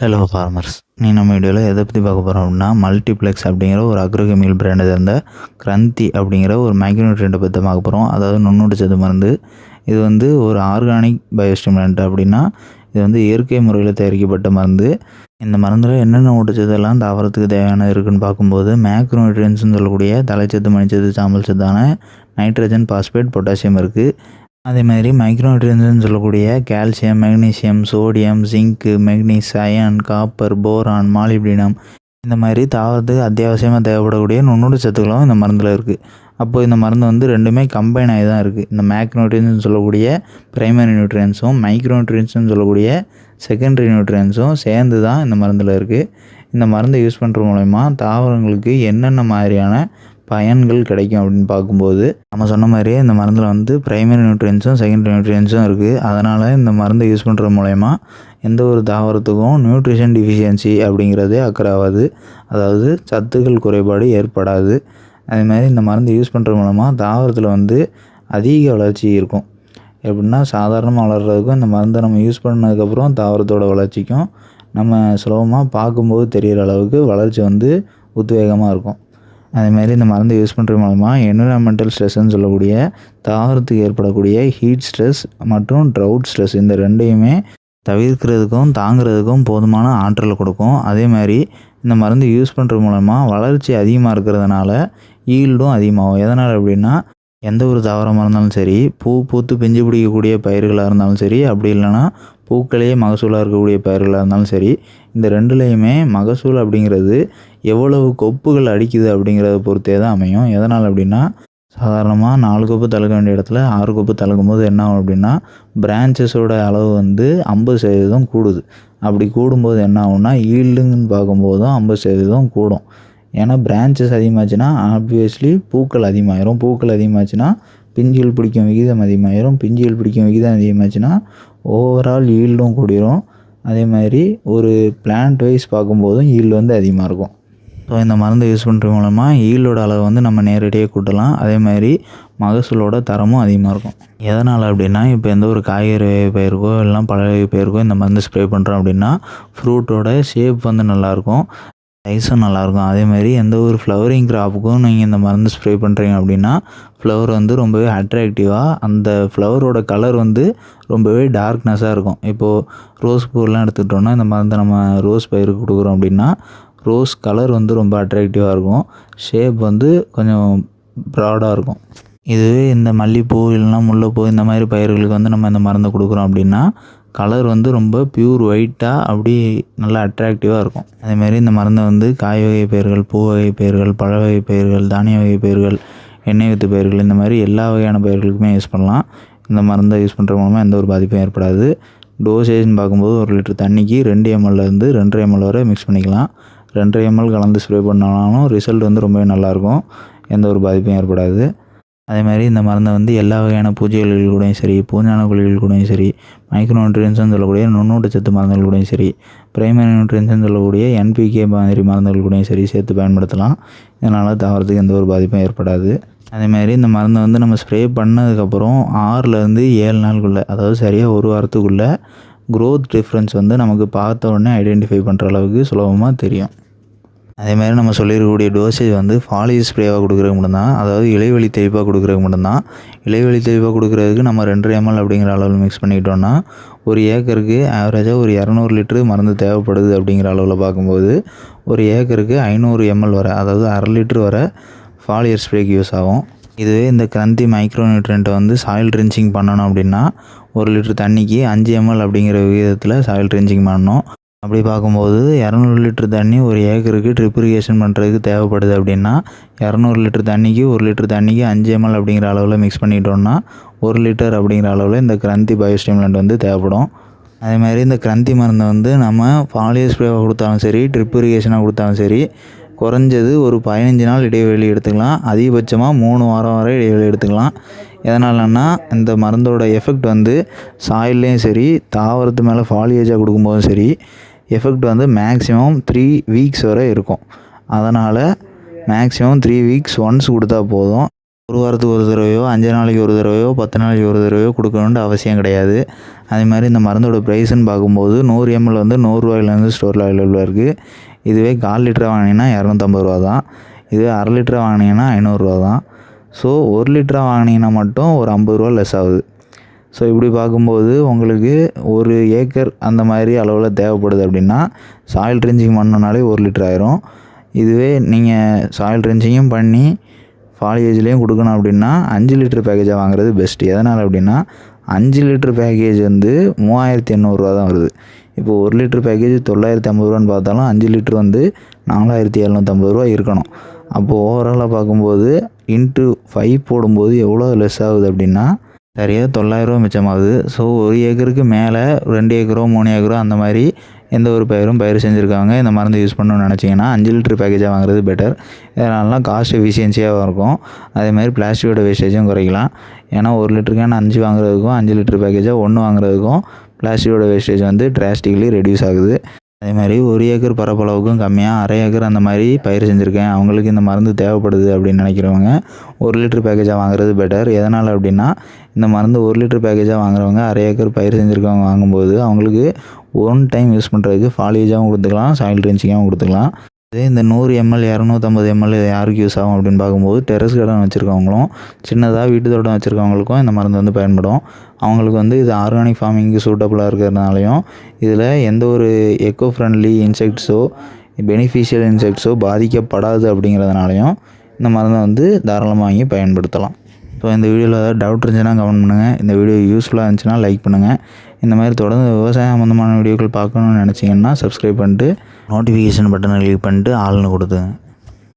Hello farmers நீ நம்ம வீடியோவில் எதை பற்றி பார்க்க போகிறோம் அப்படின்னா மல்டிப்ளெக்ஸ் அப்படிங்கிற ஒரு அக்ரோகெமிக்கல் பிராண்டை சேர்ந்த கிரந்தி அப்படிங்கிற ஒரு மைக்ரோநியூட்ரியண்ட்டை பற்றி பார்க்க போகிறோம் அதாவது நுண்ணுடிச்சது சத்து மருந்து. இது வந்து ஒரு ஆர்கானிக் பயோஸ்டிமுலண்ட் அப்படின்னா இது வந்து இயற்கை முறையில் தயாரிக்கப்பட்ட மருந்து. இந்த மருந்தில் என்னென்ன ஊட்டச்சத்தெல்லாம் தாவரத்துக்கு தேவையான இருக்குன்னு பார்க்கும்போது மேக்ரோநியூட்ரியன்ஸ்னு சொல்லக்கூடிய தலைச்சத்து மணிச்சத்து சாம்பல் சத்தான நைட்ரஜன் பாஸ்பேட் பொட்டாசியம் இருக்குது அதே மாதிரி மைக்ரோநியூட்ரியன்ஸ்னு சொல்லக்கூடிய calcium magnesium sodium zinc manganese iron copper boron molybdenum இந்த மாதிரி தாவரத்துக்கு அத்தியாவசியமாக தேவைப்படக்கூடிய நுண்ணுடு சத்துக்களும் இந்த மருந்தில் இருக்குது அப்போது இந்த மருந்து வந்து ரெண்டுமே கம்பைன் ஆகி தான் இருக்குது இந்த மேக்ரோநியூட்ரியன்ஸ்னு சொல்லக்கூடிய பிரைமரி நியூட்ரியன்ஸும் மைக்ரோநியூட்ரியன்ஸ்னு சொல்லக்கூடிய செகண்டரி நியூட்ரியன்ஸும் சேர்ந்து தான் இந்த மருந்தில் இருக்குது இந்த மருந்தை யூஸ் பண்ணுற மூலயமா தாவரங்களுக்கு என்னென்ன மாதிரியான பயன்கள் கிடைக்கும் அப்படின்னு பார்க்கும்போது நம்ம சொன்ன மாதிரியே இந்த மருந்தில் வந்து பிரைமரி நியூட்ரியன்ஸும் செகண்டரி நியூட்ரியன்ஸும் இருக்குது அதனால் இந்த மருந்தை யூஸ் பண்ணுறது மூலயமா எந்த ஒரு தாவரத்துக்கும் நியூட்ரிஷன் டிஃபிஷியன்சி அப்படிங்கிறதே அக்கறாகாது அதாவது சத்துக்கள் குறைபாடு ஏற்படாது. அதே மாதிரி இந்த மருந்து யூஸ் பண்ணுறது மூலமாக தாவரத்தில் வந்து அதிக வளர்ச்சி இருக்கும். எப்படின்னா சாதாரணமாக வளர்கிறதுக்கும் இந்த மருந்தை நம்ம யூஸ் பண்ணதுக்கப்புறம் தாவரத்தோட வளர்ச்சிக்கும் நம்ம சுலபமாக பார்க்கும்போது தெரிகிற அளவுக்கு வளர்ச்சி வந்து உத்வேகமாக இருக்கும். அதேமாதிரி இந்த மருந்து யூஸ் பண்ணுறது மூலமாக என்விரான்மெண்டல் ஸ்ட்ரெஸ்ன்னு சொல்லக்கூடிய தாவரத்துக்கு ஏற்படக்கூடிய ஹீட் ஸ்ட்ரெஸ் மற்றும் ட்ரவுட் ஸ்ட்ரெஸ் இந்த ரெண்டையுமே தவிர்க்கிறதுக்கும் தாங்கிறதுக்கும் போதுமான ஆற்றல் கொடுக்கும். அதே மாதிரி இந்த மருந்து யூஸ் பண்ணுறது மூலமாக வளர்ச்சி அதிகமாக இருக்கிறதுனால ஈல்டும் அதிகமாகும். எதனால் அப்படின்னா எந்த ஒரு தாவரமாக இருந்தாலும் சரி பூ பூத்து பிஞ்சு பிடிக்கக்கூடிய பயிர்களாக இருந்தாலும் சரி அப்படி இல்லைன்னா பூக்களையே மகசூலாக இருக்கக்கூடிய பயிர்களாக இருந்தாலும் சரி இந்த ரெண்டுலேயுமே மகசூல் அப்படிங்கிறது எவ்வளவு கொப்புகள் அடிக்குது அப்படிங்கிறத பொறுத்தே தான் அமையும். எதனால் அப்படின்னா சாதாரணமாக நாலு கொப்பு தழுக்க வேண்டிய இடத்துல ஆறு கொப்பு தழுக்கும் போது என்ன ஆகும் அப்படின்னா பிரான்ச்சஸோட அளவு வந்து ஐம்பது சதவீதம் கூடுது. அப்படி கூடும்போது என்ன ஆகும்னா ஈல்டுங்கன்னு பார்க்கும்போதும் ஐம்பது சதவீதம் கூடும். ஏன்னா பிரான்ச்சஸ் அதிகமாச்சுன்னா ஆப்வியஸ்லி பூக்கள் அதிகமாயிரும். பூக்கள் அதிகமாச்சுன்னா பிஞ்சுகள் பிடிக்கும் விகிதம் அதிகமாயிரும். பிஞ்சுகள் பிடிக்கும் விகிதம் அதிகமாச்சுன்னா ஓவரால் ஈல்டும் கூடிரும். அதே மாதிரி ஒரு பிளான்ட் வைஸ் பார்க்கும்போதும் ஈல்டு வந்து அதிகமாக இருக்கும். ஸோ இந்த மருந்தை யூஸ் பண்ணுறது மூலமாக ஈல்டோட அளவு வந்து நம்ம நேரடியாக கூட்டலாம். அதே மாதிரி மகசூலோட தரமும் அதிகமாக இருக்கும். எதனால் அப்படின்னா இப்போ எந்த ஒரு காய்கறி பயிருக்கோ இல்லைனா பழ பயிருக்கோ இந்த மருந்து ஸ்ப்ரே பண்ணுறோம் அப்படின்னா ஃப்ரூட்டோட ஷேப் வந்து நல்லாயிருக்கும் சைஸும் நல்லாயிருக்கும். அதேமாதிரி எந்த ஒரு ஃப்ளவரிங் கிராப்புக்கும் நீங்கள் இந்த மருந்து ஸ்ப்ரே பண்ணுறீங்க அப்படின்னா ஃப்ளவர் வந்து ரொம்பவே அட்ராக்டிவாக அந்த ஃப்ளவரோட கலர் வந்து ரொம்பவே டார்க்னஸாக இருக்கும். இப்போது ரோஸ் பூலாம் எடுத்துக்கிட்டோன்னா இந்த மருந்தை நம்ம ரோஸ் பயிருக்கு கொடுக்குறோம் அப்படின்னா ரோஸ் கலர் வந்து ரொம்ப அட்ராக்டிவாக இருக்கும். ஷேப் வந்து கொஞ்சம் ப்ராடாக இருக்கும். இதுவே இந்த மல்லிகைப்பூ இல்லைனா முல்லைப்பூ இந்த மாதிரி பயிர்களுக்கு வந்து நம்ம இந்த மருந்தை கொடுக்குறோம் அப்படின்னா கலர் வந்து ரொம்ப பியூர் ஒயிட்டாக அப்படி நல்லா அட்ராக்டிவாக இருக்கும். அதேமாதிரி இந்த மருந்தை வந்து காய் வகை பயிர்கள் பூ வகை பயிர்கள் பழ வகை பயிர்கள் தானிய வகை பயிர்கள் எண்ணெய் வித்து பயிர்கள் இந்த மாதிரி எல்லா வகையான பயிர்களுக்குமே யூஸ் பண்ணலாம். இந்த மருந்தை யூஸ் பண்ணுறது மூலமாக எந்த ஒரு பாதிப்பும் ஏற்படாது. டோசேஜ்னு பார்க்கும்போது ஒரு லிட்டர் தண்ணிக்கு ரெண்டு எம்எல்லேருந்து ரெண்டரை எம்எல் வரை மிக்ஸ் பண்ணிக்கலாம். ரெண்டரை எம்எல் கலந்து ஸ்ப்ரே பண்ணாலும் ரிசல்ட் வந்து ரொம்பவே நல்லாயிருக்கும் எந்த ஒரு பாதிப்பும் ஏற்படாது. அதே மாதிரி இந்த மருந்தை வந்து எல்லா வகையான பூஜைகள் கூடயும் சரி பூஞ்சான குழிகள் கூடயும் சரி மைக்ரோ நியூட்ரியன்ஸ்னு சொல்லக்கூடிய நுண்ணூட்டச்சத்து மருந்துகள் கூடயும் சரி பிரைமரி நியூட்ரியன்ஸ்னு சொல்லக்கூடிய என்பிகே மாதிரி மருந்துகள் கூடயும் சரி சேர்த்து பயன்படுத்தலாம். இதனால் தாவரத்துக்கு எந்த ஒரு பாதிப்பும் ஏற்படாது. அதேமாதிரி இந்த மருந்தை வந்து நம்ம ஸ்ப்ரே பண்ணதுக்கப்புறம் ஆறுலேருந்து ஏழு நாளுக்குள்ளே அதாவது சரியாக ஒரு வாரத்துக்குள்ளே க்ரோத் டிஃப்ரென்ஸ் வந்து நமக்கு பார்த்த உடனே ஐடென்டிஃபை பண்ணுற அளவுக்கு சுலபமாக தெரியும். அதேமாதிரி நம்ம சொல்லியிருக்கக்கூடிய டோசேஜ் வந்து ஃபாலிஸ் ஸ்ப்ரேவாக கொடுக்குறது மட்டும்தான். அதாவது இலைவெளி தெளிப்பாக கொடுக்குறது மட்டும்தான். இலைவெளி தெளிப்பாக கொடுக்குறதுக்கு நம்ம ரெண்டு எம்எல் அப்படிங்கிற அளவில் மிக்ஸ் பண்ணிக்கிட்டோன்னா ஒரு ஏக்கருக்கு ஆவரேஜாக ஒரு இரநூறு லிட்டரு மருந்து தேவைப்படுது அப்படிங்கிற அளவில் பார்க்கும்போது ஒரு ஏக்கருக்கு ஐநூறு எம்எல் வர அதாவது அரை லிட்ரு வர ஃபாலியர் ஸ்ப்ரேக்கு யூஸ் ஆகும். இதுவே இந்த கிரந்தி மைக்ரோ நியூட்ரியண்ட்டை வந்து சாயில் ட்ரின்ச்சிங் பண்ணணும் அப்படின்னா ஒரு லிட்டர் தண்ணிக்கு அஞ்சு எம்எல் அப்படிங்கிற விகிதத்தில் சாயில் ட்ரின்ச்சிங் பண்ணணும். அப்படி பார்க்கும்போது இரநூறு லிட்டர் தண்ணி ஒரு ஏக்கருக்கு ட்ரிப் இரிகேஷன் பண்ணுறதுக்கு தேவைப்படுது அப்படின்னா இரநூறு லிட்டர் தண்ணிக்கு ஒரு லிட்டர் தண்ணிக்கு அஞ்சு எம்எல் அப்படிங்கிற அளவில் மிக்ஸ் பண்ணிட்டோம்னா ஒரு லிட்டர் அப்படிங்கிற அளவில் இந்த கிரந்தி பயோஸ்டிமுலண்ட் வந்து தேவைப்படும். அதே மாதிரி இந்த கிரந்தி மருந்தை வந்து நம்ம ஃபாலியர் ஸ்ப்ரேவாக கொடுத்தாலும் சரி ட்ரிப் இரிகேஷனாக கொடுத்தாலும் சரி குறைஞ்சது ஒரு பதினஞ்சு நாள் இடைவெளி எடுத்துக்கலாம். அதிகபட்சமாக மூணு வாரம் வரை இடைவெளி எடுத்துக்கலாம். எதனாலன்னா இந்த மருந்தோட எஃபெக்ட் வந்து சாயில்லையும் சரி தாவரத்து மேலே ஃபாலியேஜாக கொடுக்கும்போதும் சரி எஃபெக்ட் வந்து மேக்ஸிமம் த்ரீ வீக்ஸ் வரை இருக்கும். அதனால் மேக்ஸிமம் த்ரீ வீக்ஸ் ஒன்ஸ் கொடுத்தா போதும். ஒரு வாரத்துக்கு ஒரு தடவையோ அஞ்சு நாளைக்கு ஒரு தடவையோ பத்து நாளைக்கு ஒரு தடவையோ கொடுக்கணுன்ற அவசியம் கிடையாது. அதே மாதிரி இந்த மருந்தோட ப்ரைஸ்ன்னு பார்க்கும்போது நூறு எம்எல் வந்து நூறுரூவாயிலேருந்து ஸ்டோரில் அவைலபிளாக இருக்குது இதுவே கால் லிட்டராக வாங்கினீங்கன்னா இரநூத்தம்பது ரூபா தான். இதுவே அரை லிட்டராக வாங்கினீங்கன்னா ஐநூறுரூவா தான். ஸோ ஒரு லிட்டராக வாங்கினீங்கன்னா மட்டும் ஒரு ஐம்பது ரூபா லெஸ் ஆகுது. ஸோ இப்படி பார்க்கும்போது உங்களுக்கு ஒரு ஏக்கர் அந்த மாதிரி அளவில் தேவைப்படுது அப்படின்னா சாயில் ட்ரெஞ்சிங் பண்ணனாலே ஒரு லிட்டர் ஆயிரும். இதுவே நீங்கள் சாயில் ட்ரெஞ்சிங்கும் பண்ணி ஃபாலியேஜ்லேயும் கொடுக்கணும் அப்படின்னா அஞ்சு லிட்டர் பேக்கேஜாக வாங்குறது பெஸ்ட்டு எதனால் அப்படின்னா அஞ்சு லிட்டர் பேக்கேஜ் வந்து மூவாயிரத்தி எண்ணூறுரூவா தான் வருது. இப்போ ஒரு லிட்டர் பேக்கேஜ் தொள்ளாயிரத்தி ஐம்பது ரூபான்னு பார்த்தாலும் அஞ்சு லிட்டர் வந்து நாலாயிரத்தி எழுநூற்றம்பது ரூபா இருக்கணும். அப்போது ஓவராலாக பார்க்கும்போது இன்ட்டு ஃபைவ் போடும்போது எவ்வளோ லெஸ் ஆகுது அப்படின்னா சரியாக தொள்ளாயிரரூவா மிச்சமாகுது. ஸோ ஒரு ஏக்கருக்கு மேலே ரெண்டு ஏக்கரோ மூணு ஏக்கரோ அந்த மாதிரி எந்த ஒரு பயிரும் பயிர் செஞ்சுருக்காங்க. இந்த மருந்து யூஸ் பண்ணணும்னு நினச்சிங்கன்னா அஞ்சு லிட்டர் பேக்கேஜாக வாங்குறது பெட்டர் இதனாலலாம் காஸ்ட் எஃபிஷியன்சியாக இருக்கும். அதே மாதிரி பிளாஸ்டிக்கோட வேஸ்டேஜும் குறைக்கலாம். ஏன்னா ஒரு லிட்டருக்கான அஞ்சு வாங்குறதுக்கும் அஞ்சு லிட்டர் பேக்கேஜாக ஒன்று வாங்குறதுக்கும் பிளாஸ்டிக்கோட வேஸ்டேஜ் வந்து டிராஸ்டிக்லி ரெடியூஸ் ஆகுது. அதே மாதிரி ஒரு ஏக்கர் பரப்பளவுக்கும் கம்மியாக அரை ஏக்கர் அந்த மாதிரி பயிர் செஞ்சுருக்கேன். அவங்களுக்கு இந்த மருந்து தேவைப்படுது அப்படின்னு நினைக்கிறவங்க ஒரு லிட்டர் பேக்கேஜாக வாங்குறது பெட்டர் எதனால் அப்படின்னா இந்த மருந்து ஒரு லிட்டர் பேக்கேஜாக வாங்குறவங்க அரை ஏக்கர் பயிர் செஞ்சுருக்கவங்க வாங்கும்போது அவங்களுக்கு ஒன் டைம் யூஸ் பண்ணுறதுக்கு ஃபாலியேஜாகவும் கொடுத்துக்கலாம் சாயில் ட்ரென்ச்சிங்காகவும் கொடுத்துக்கலாம். இதே இந்த நூறு எம்எல் இரநூத்தம்பது எம்எல் யாருக்கு யூஸ் ஆகும் அப்படின்னு பார்க்கும்போது டெரஸ் கார்டன் வச்சுருக்கவங்களும் சின்னதாக வீட்டு தோட்டம் வச்சுருக்கவங்களுக்கும் இந்த மருந்து வந்து பயன்படும். அவங்களுக்கு வந்து இது ஆர்கானிக் ஃபார்மிங்க்கு சூட்டபுளாக இருக்கிறதுனாலையும் இதில் எந்த ஒரு எக்கோ ஃப்ரெண்ட்லி இன்செக்ட்ஸோ பெனிஃபிஷியல் இன்செக்ட்ஸோ பாதிக்கப்படாது அப்படிங்கிறதுனாலையும் இந்த மருந்தை வந்து தாராளமாக வாங்கி பயன்படுத்தலாம். ஸோ இந்த வீடியோவில் ஏதாவது டவுட் இருந்துச்சுன்னா கமெண்ட் பண்ணுங்கள் இந்த வீடியோ யூஸ்ஃபுல்லாக இருந்துச்சுன்னா லைக் பண்ணுங்கள் இந்த மாதிரி தொடர்ந்து விவசாயம் சம்மந்தமான வீடியோக்கள் பார்க்கணுன்னு நினச்சிங்கன்னா சப்ஸ்கிரைப் பண்ணிட்டு நோட்டிஃபிகேஷன் பட்டனை கிளிக் பண்ணிட்டு ஆள்னு கொடுத்துங்க